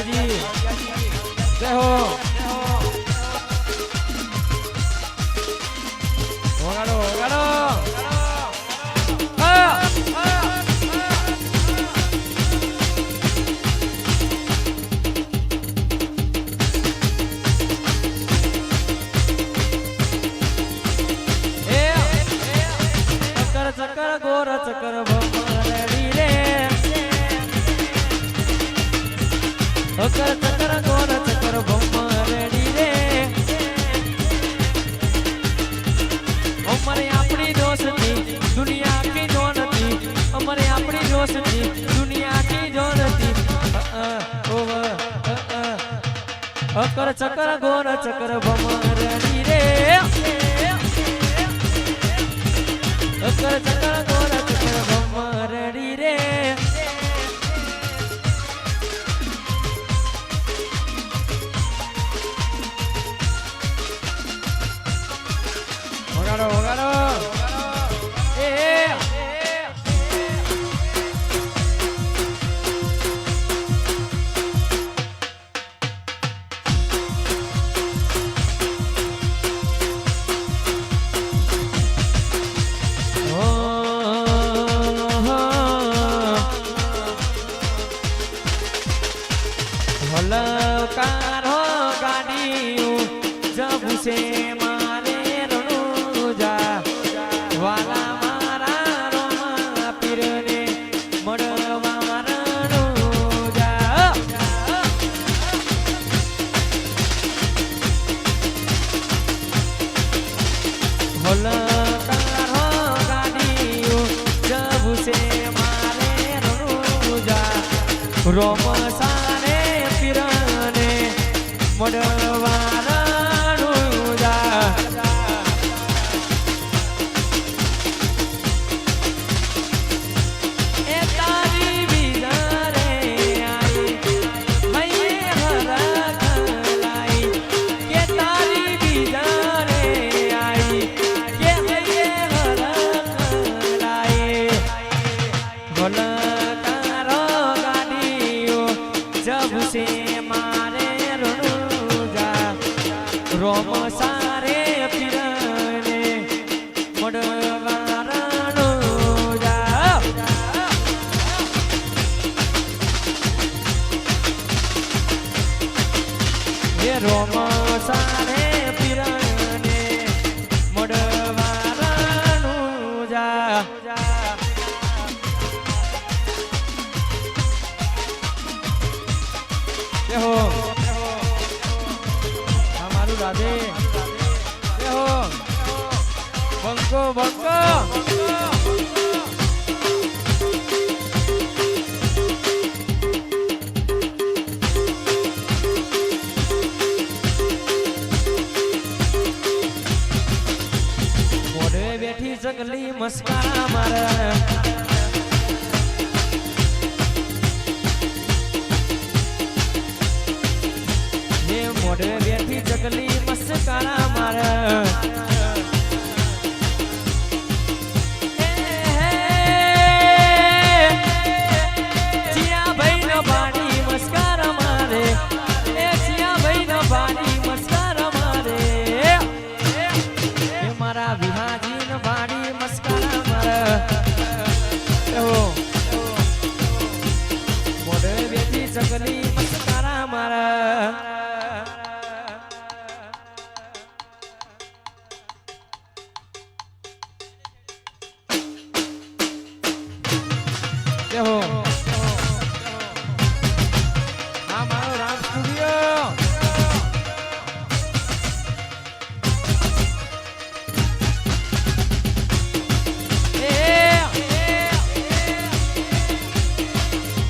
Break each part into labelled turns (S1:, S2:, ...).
S1: રાવડિયાજી જય હો. ચક્કર ચકર ગોર ચકર ભમરડી રે. અમારે આપણી દોસ્તી દુનિયા આખી જો નથી અમારે આપણી દોસ્તી દુનિયા આખી જો નથી. અકર ચક્કર ગોર ચક્કર ભમરડી રે. અકર ચક્કર ગોર રોમ સાને પીરને મળવા રોમ સારે પીરને મળવા રણુજા એ રોમ રાધે. જય હો. બંકો બંકો ચકલી મસ્કારા મારે. મોઢે બેઠી ચકલી મસ્કારા મારે. એ,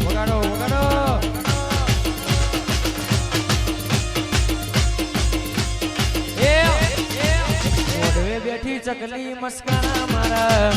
S1: વગાડો વગાડો. એ મોઢે બેઠી ચકલી મસ્કારા મારા.